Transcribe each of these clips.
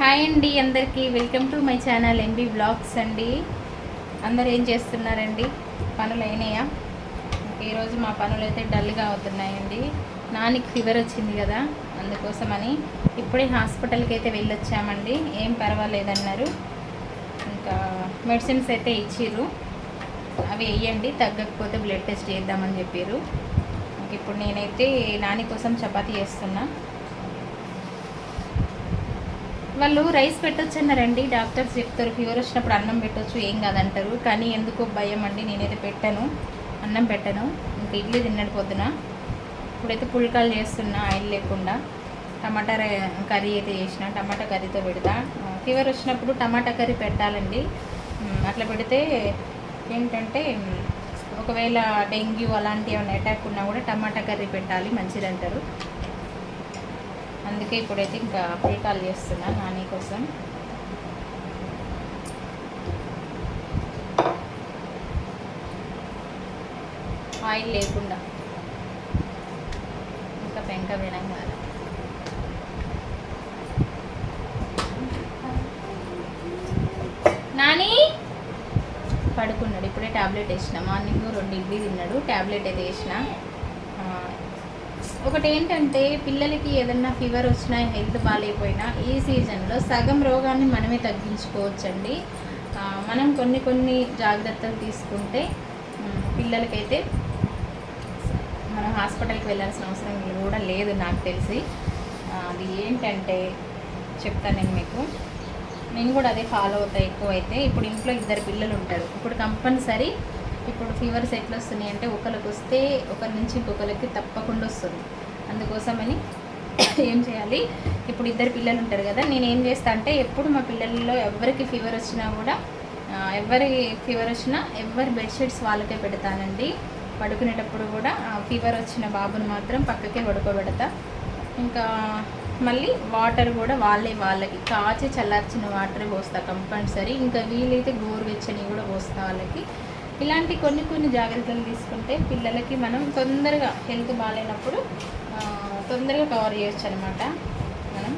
Hi అండి అందరికీ. Welcome to my channel MB blogs అండి. అందరు ఏం చేస్తున్నారండి? పనులు అయినాయా? ఈరోజు మా పనులు అయితే డల్గా అవుతున్నాయండి. నానికి ఫీవర్ వచ్చింది కదా అందుకోసమని ఇప్పుడే హాస్పిటల్కి అయితే వెళ్ళొచ్చామండి. ఏం పర్వాలేదన్నారు. ఇంకా మెడిసిన్స్ అయితే ఇచ్చిర్రు. అవి వేయండి తగ్గకపోతే బ్లడ్ టెస్ట్ చేద్దామని చెప్పారు ఇప్పుడు నేనైతే నాని కోసం చపాతీ చేస్తున్నా. వాళ్ళు రైస్ పెట్టొచ్చు అన్నారండి డాక్టర్స్ చెప్తారు ఫీవర్ వచ్చినప్పుడు అన్నం పెట్టొచ్చు ఏం కాదంటారు. కానీ ఎందుకో భయం అండి నేనైతే పెట్టాను అన్నం పెట్టను. ఇంకా ఇడ్లీ తిన్నాడు పొద్దున. ఇప్పుడైతే పుల్కాలు చేస్తున్నా ఆయిల్ లేకుండా. టమాటా కర్రీ అయితే చేసిన టమాటా కర్రీతో పెడతా. ఫీవర్ వచ్చినప్పుడు టమాటా కర్రీ పెట్టాలండి. అట్లా పెడితే ఏంటంటే ఒకవేళ డెంగ్యూ అలాంటి ఏమైనా అటాక్ ఉన్నా కూడా టమాటా కర్రీ పెట్టాలి మంచిది అంటారు అందుకే ఇప్పుడైతే ఇంకా పుల్కాలు చేస్తున్నా నాని కోసం. ఆయిల్ లేకుండా. ఇంకా పెంక వినంగా నాని! పడుకున్నాడు. ఇప్పుడే ట్యాబ్లెట్ వేసిన. మార్నింగ్ రెండు ఇడ్లీ తిన్నాడు. ట్యాబ్లెట్ అయితే వేసిన. ఒకటి ఏంటంటే పిల్లలకి ఏదన్నా ఫీవర్ వచ్చినా హెల్త్ బాగాలేకపోయినా ఈ సీజన్లో సగం రోగాన్ని మనమే తగ్గించుకోవచ్చండి. మనం కొన్ని కొన్ని జాగ్రత్తలు తీసుకుంటే పిల్లలకైతే మనం హాస్పిటల్కి వెళ్ళాల్సిన అవసరం కూడా లేదు నాకు తెలిసి. అది ఏంటంటే చెప్తాను నేను మీకు. నేను కూడా అదే ఫాలో అవుతా ఎక్కువ అయితే ఇప్పుడు ఇంట్లో ఇద్దరు పిల్లలు ఉంటారు. ఇప్పుడు కంపల్సరీ ఇప్పుడు ఫీవర్స్ ఎట్లా వస్తున్నాయి అంటే ఒకరికి వస్తే ఒకరి నుంచి ఇంకొకరికి తప్పకుండా వస్తుంది. అందుకోసమని ఏం చేయాలి? ఇప్పుడు ఇద్దరు పిల్లలు ఉంటారు కదా నేను ఏం చేస్తా అంటే ఎప్పుడు మా పిల్లల్లో ఎవరికి ఫీవర్ వచ్చినా కూడా ఆ, ఎవరి ఫీవర్ వచ్చినా ఎవరి బెడ్షీట్స్ వాళ్ళకే పెడతానండి. పడుకునేటప్పుడు కూడా ఫీవర్ వచ్చిన బాబుని మాత్రం పక్కకే పడుకోబెడతా. ఇంకా మళ్ళీ వాటర్ కూడా వాళ్ళే వాళ్ళకి కాచి చల్లార్చిన వాటర్ పోస్తా కంపల్సరీ. ఇంకా వీలైతే గోరువెచ్చని కూడా పోస్తా వాళ్ళకి. ఇలాంటి కొన్ని కొన్ని జాగ్రత్తలు తీసుకుంటే పిల్లలకి మనం తొందరగా హెల్త్ బాగాలేనప్పుడు తొందరగా కవర్ చేయొచ్చు అనమాట మనం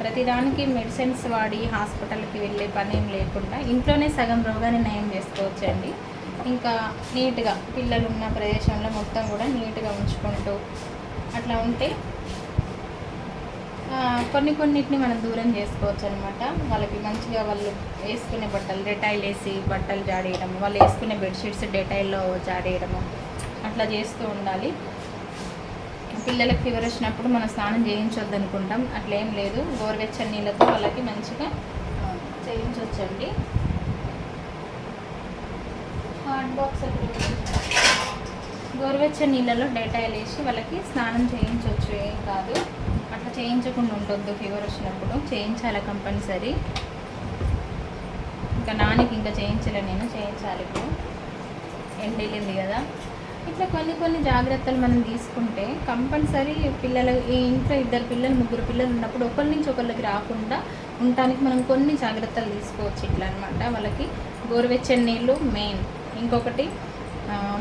ప్రతిదానికి మెడిసిన్స్ వాడి హాస్పిటల్కి వెళ్ళే పని ఏం లేకుండా ఇంట్లోనే సగం రోగాన్ని నయం చేసుకోవచ్చండి. ఇంకా నీట్గా పిల్లలు ఉన్న ప్రదేశంలో మొత్తం కూడా నీట్గా ఉంచుకుంటూ అట్లా ఉంటే కొన్ని కొన్నిటిని మనం దూరం చేసుకోవచ్చు అనమాట వాళ్ళకి మంచిగా వాళ్ళు వేసుకునే బట్టలు డెటాయిల్ వేసి బట్టలు జాడేయడం వాళ్ళు వేసుకునే బెడ్షీట్స్ డెటాయిల్లో జాడేయడము అట్లా చేస్తూ ఉండాలి. పిల్లలకు ఫీవర్ వచ్చినప్పుడు మనం స్నానం చేయించొద్దు అనుకుంటాం అట్లా ఏం లేదు. గోరువెచ్చని నీళ్ళతో వాళ్ళకి మంచిగా చేయించవచ్చండి హాట్ బాక్స్ గోరువెచ్చని నీళ్ళలో డేటాయిల్ వేసి వాళ్ళకి స్నానం చేయించవచ్చు ఏం కాదు. అట్లా చేయించకుండా ఉండొద్దు ఫీవర్ వచ్చినప్పుడు. చేయించాలి కంపల్సరీ. ఇంకా నానికి ఇంకా చేయించలే నేను చేయించాలి ఇప్పుడు. ఎండెళ్ళింది కదా. ఇట్లా కొన్ని కొన్ని జాగ్రత్తలు మనం తీసుకుంటే కంపల్సరీ పిల్లలు ఈ ఇంట్లో ఇద్దరు పిల్లలు ముగ్గురు పిల్లలు ఉన్నప్పుడు ఒకరి నుంచి ఒకరికి రాకుండా ఉండటానికి మనం కొన్ని జాగ్రత్తలు తీసుకోవచ్చు ఇట్లా అనమాట వాళ్ళకి గోరువెచ్చని నీళ్ళు మెయిన్. ఇంకొకటి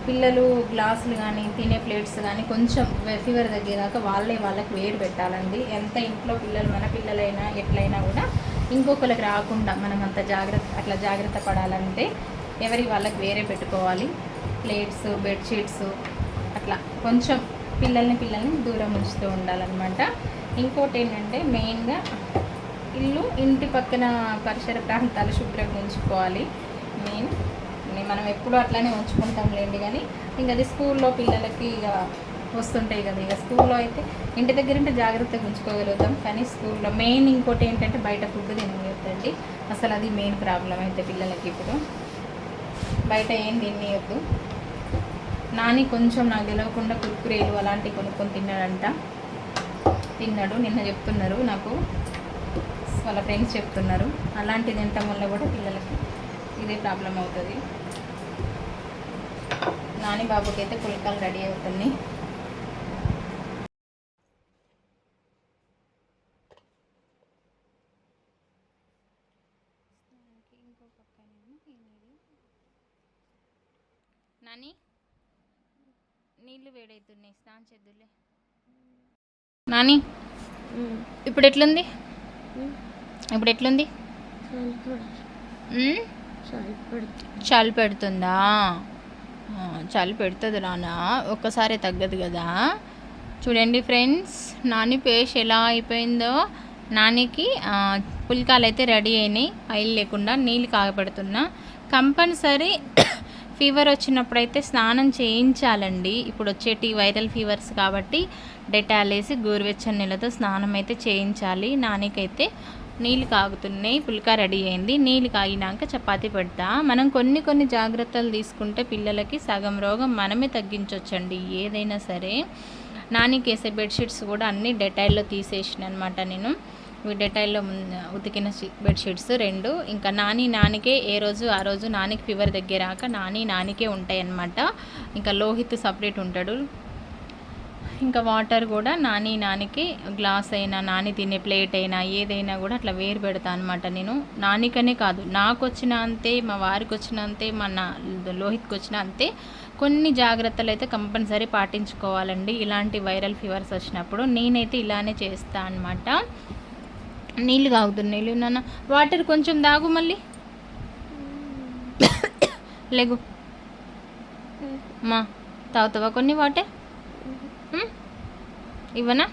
పిల్లలు గ్లాసులు కానీ తినే ప్లేట్స్ కానీ కొంచెం ఫీవర్ తగ్గేదాకా వాళ్ళే వాళ్ళకి వేడి పెట్టాలండి. ఎంత ఇంట్లో పిల్లలు మన పిల్లలైనా ఎట్లయినా కూడా ఇంకొకరికి రాకుండా మనం అంత జాగ్రత్త అట్లా జాగ్రత్త పడాలంటే ఎవరి వాళ్ళకి వేరే పెట్టుకోవాలి. ప్లేట్స్ బెడ్షీట్స్ అట్లా కొంచెం పిల్లల్ని పిల్లల్ని దూరం ఉంచుతూ ఉండాలన్నమాట. ఇంకోటి ఏంటంటే మెయిన్గా ఇల్లు ఇంటి పక్కన పరిసర ప్రాంతాలు శుభ్రంగా ఉంచుకోవాలి. మెయిన్ మనం ఎప్పుడూ అట్లానే ఉంచుకుంటాం లేండి కానీ ఇంకా అది స్కూల్లో పిల్లలకి ఇక వస్తుంటాయి కదా. ఇక స్కూల్లో అయితే ఇంటి దగ్గర ఉంటే జాగ్రత్తగా ఉంచుకోగలుగుతాం. కానీ స్కూల్లో మెయిన్ ఇంకోటి ఏంటంటే బయట ఫుడ్ తినగలుగుతండి అసలు అది మెయిన్ ప్రాబ్లం అయితే పిల్లలకి ఇప్పుడు. బయట ఏం తినేయద్దు నాని కొంచెం నాకు తెలియకుండా కుర్కురేలు అలాంటివి కొనుక్కొని తిన్నాడంట. తిన్నాడు. నిన్న చెప్తున్నారు నాకు. వాళ్ళ ఫ్రెండ్స్ చెప్తున్నారు. అలాంటి తినటం వల్ల కూడా పిల్లలకి ఇదే ప్రాబ్లం అవుతుంది. నాని బాబుకి అయితే పుల్కాలు రెడీ అవుతుంది నాని నీళ్ళు వేడవుతున్నాయి స్నానం చేద్దులే. నాని ఇప్పుడు ఎట్లుంది? ఇప్పుడు ఎట్లుంది? చలి పెడుతుందా? చలి పెడుతుంది నాన్న. ఒక్కసారి తగ్గదు కదా. చూడండి ఫ్రెండ్స్ నాని పేష్ ఎలా అయిపోయిందో. నానికి పుల్కాలు అయితే రెడీ అయినాయి. ఆయిల్ లేకుండా నీళ్ళు కాగబెడుతున్నా. కంపల్సరీ ఫీవర్ వచ్చినప్పుడైతే స్నానం చేయించాలండి. ఇప్పుడు వచ్చేటి వైరల్ ఫీవర్స్ కాబట్టి డెటాల్ వేసి గోరువెచ్చని నీళ్ళతో స్నానం అయితే చేయించాలి. నానికైతే నీళ్ళు కాగుతున్నాయి పుల్కా రెడీ అయింది. నీళ్ళు కాగినాక చపాతీ పెడతా. మనం కొన్ని కొన్ని జాగ్రత్తలు తీసుకుంటే పిల్లలకి సగం రోగం మనమే తగ్గించవచ్చండి ఏదైనా సరే నానికి వేసే బెడ్షీట్స్ కూడా అన్ని డెటైల్లో తీసేసిన అనమాట నేను డెటైల్లో ఉతికిన బెడ్షీట్స్ రెండు. ఇంకా నాని నానికే ఏ రోజు ఆ రోజు నానికి ఫీవర్ దగ్గరాక నాని నానికే ఉంటాయి అన్నమాట ఇంకా లోహిత్ సపరేట్ ఉంటాడు. ఇంకా వాటర్ కూడా నాని నానికి గ్లాస్ అయినా నాని తినే ప్లేట్ అయినా ఏదైనా కూడా అట్లా వేరు పెడతా అనమాట నేను. నానికనే కాదు నాకు వచ్చిన అంతే మా వారికి వచ్చిన అంతే మా నా లోహిత్కి వచ్చిన అంతే. కొన్ని జాగ్రత్తలు అయితే కంపల్సరీ పాటించుకోవాలండి. ఇలాంటి వైరల్ ఫీవర్స్ వచ్చినప్పుడు నేనైతే ఇలానే చేస్తా అనమాట నీళ్ళు తాగుతున్నాయి నీళ్ళు నాన్న. వాటర్ కొంచెం తాగు మళ్ళీ. లేగు. మా తాగుతావా కొన్ని వాటర్? ఇవ్వనా?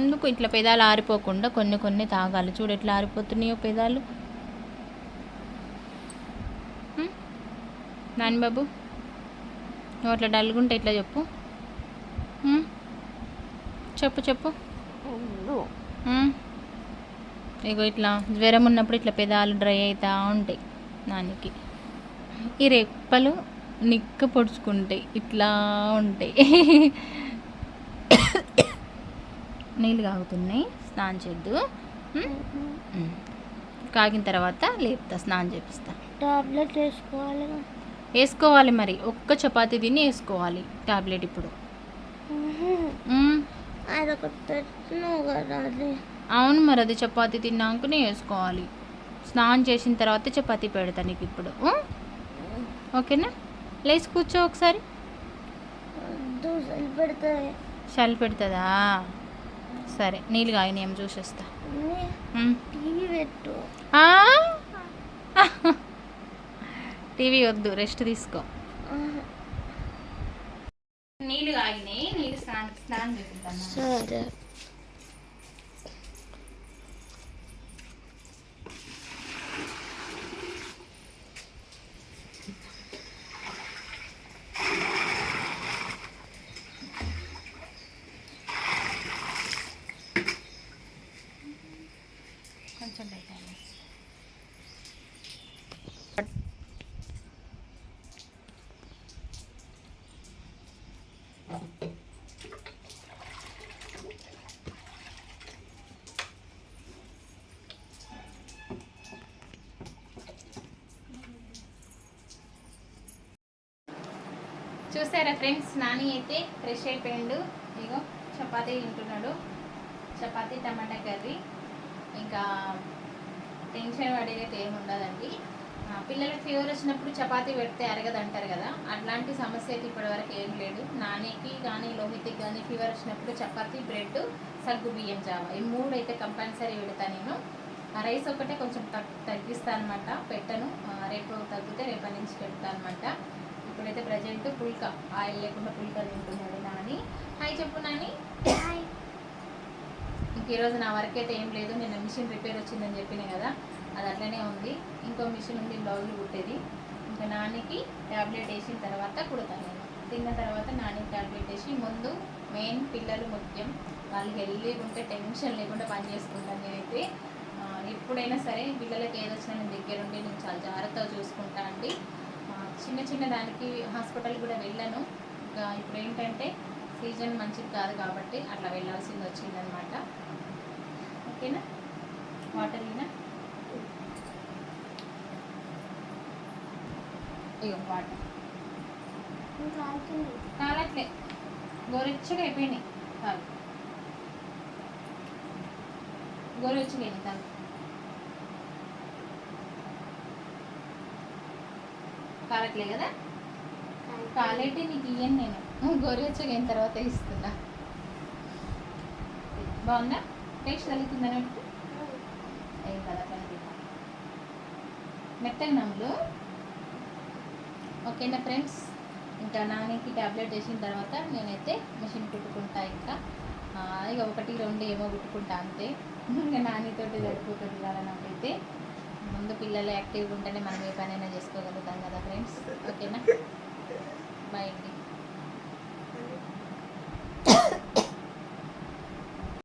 ఎందుకు ఇట్లా పెదాలు ఆరిపోకుండా కొన్ని కొన్ని తాగాలి? చూడు ఎట్లా ఆరిపోతున్నాయో పెదాలు? నాని బాబు నువ్వు అట్లా డల్గుంటే ఎట్లా చెప్పు? చెప్పు చెప్పు. ఇగో ఇట్లా జ్వరం ఉన్నప్పుడు ఇట్లా పెదాలు డ్రై అవుతా ఉంటాయి నానికి. ఈ రెప్పలు నిక్క పొడుచుకుంటాయి. ఇట్లా ఉంటాయి. నీళ్ళు కాగుతున్నాయి. స్నానం చేద్దు. కాగిన తర్వాత లేపుతా స్నానం చేపిస్తా. టాబ్లెట్ వేసుకోవాలి వేసుకోవాలి మరి. ఒక్క చపాతీ తిని వేసుకోవాలి టాబ్లెట్ ఇప్పుడు. అవును మరి అది చపాతీ తిన్నాకనే వేసుకోవాలి. స్నానం చేసిన తర్వాత చపాతీ పెడతా నీకు ఇప్పుడు? ఓకేనా? లేచి కూర్చో ఒకసారి. పెడతాయి చలి పెడుతుందా? సరే నీళ్ళు కాగినాయేమో చూసేస్తా. ఉమ్. టీవీ పెట్టు. ఆ? టీవీ వద్దు రెస్ట్ తీసుకో. నీళ్ళు కాగినాయి నీళ్ళు స్నానం స్నానం సరే కొంచెం పెట్టాలి చూసారా ఫ్రెండ్స్ నాని అయితే ఫ్రెష్ అయిపోయిండు. ఇగో చపాతీ తింటున్నాడు. Chapati tomato curry. ఇంకా టెన్షన్ పడేదైతే ఏమి ఉండదండి. ఫీవర్ వచ్చినప్పుడు చపాతీ పెడితే అరగదు అంటారు కదా అట్లాంటి సమస్య అయితే ఇప్పటివరకు ఏం లేదు. నానికి కానీ లోహిత్కి కానీ ఫీవర్ వచ్చినప్పుడు చపాతీ బ్రెడ్ సగ్గు బియ్యం జావ. ఈ మూడు అయితే కంపల్సరీ పెడతాను నేను. ఆ రైస్ ఒకటే కొంచెం తగ్గిస్తాను అనమాట పెట్టను రేపు తగ్గితే రేపటి నుంచి పెడతాను అనమాట. ఇప్పుడైతే ప్రజెంట్ పుల్క. ఆయిల్ లేకుండా పుల్క తింటున్నాడు నాని. హాయ్ చెప్పు నాని. ఇంక ఈరోజు నా వర్క్ అయితే ఏం లేదు నిన్న మిషన్ రిపేర్ వచ్చిందని చెప్పిన కదా అది అట్లనే ఉంది. ఇంకో మిషన్ ఉంది బ్లౌజులు కుట్టేది. ఇంకా నానికి ట్యాబ్లెట్ వేసిన తర్వాత కుడతాను నేను. తిన్న తర్వాత నానికి ట్యాబ్లెట్ వేసి ముందు మెయిన్ పిల్లలు ముఖ్యం. వాళ్ళు హెల్దీగా ఉంటే టెన్షన్ లేకుండా పని చేసుకుంటాను నేనైతే. ఎప్పుడైనా సరే పిల్లలకి ఏదొచ్చినా నేను దగ్గరుండి నేను చాలా జాగ్రత్తగా చూసుకుంటా అండి. చిన్న చిన్న దానికి హాస్పిటల్ కూడా వెళ్ళాను. ఇప్పుడు ఏంటంటే సీజన్ మంచిది కాదు కాబట్టి అట్లా వెళ్ళాల్సింది వచ్చిందనమాట ఓకేనా? వాటర్ ఈనా ఇగో వాటర్ కాలట్లే గోరెచ్చగా అయిపోయినాయి. కాదు గోరెచ్చగా అయినాయి కాలట్లే కదా? కాలేటి నీకు ఇయ్యను నేను. గోరెచ్చగా అయిన తర్వాత ఇస్తున్నా. బాగుందా? టేస్ట్ తగ్గుతుందా నాకు? ఏం కదా ఓకేనా ఫ్రెండ్స్? ఇంకా నానికి ట్యాబ్లెట్ వేసిన తర్వాత నేనైతే మిషన్ కుట్టుకుంటా ఇంకా. ఇక ఒకటి రెండు ఏమో కుట్టుకుంటా అంతే. ఇంకా నానితోటి సరిపోతుంది కదా నాకైతే. ముందు పిల్లలు యాక్టివ్గా ఉంటేనే మనం ఏ పనైనా చేసుకోగలుగుతాం కదా ఫ్రెండ్స్. ఓకేనా? బాయ్ అండి.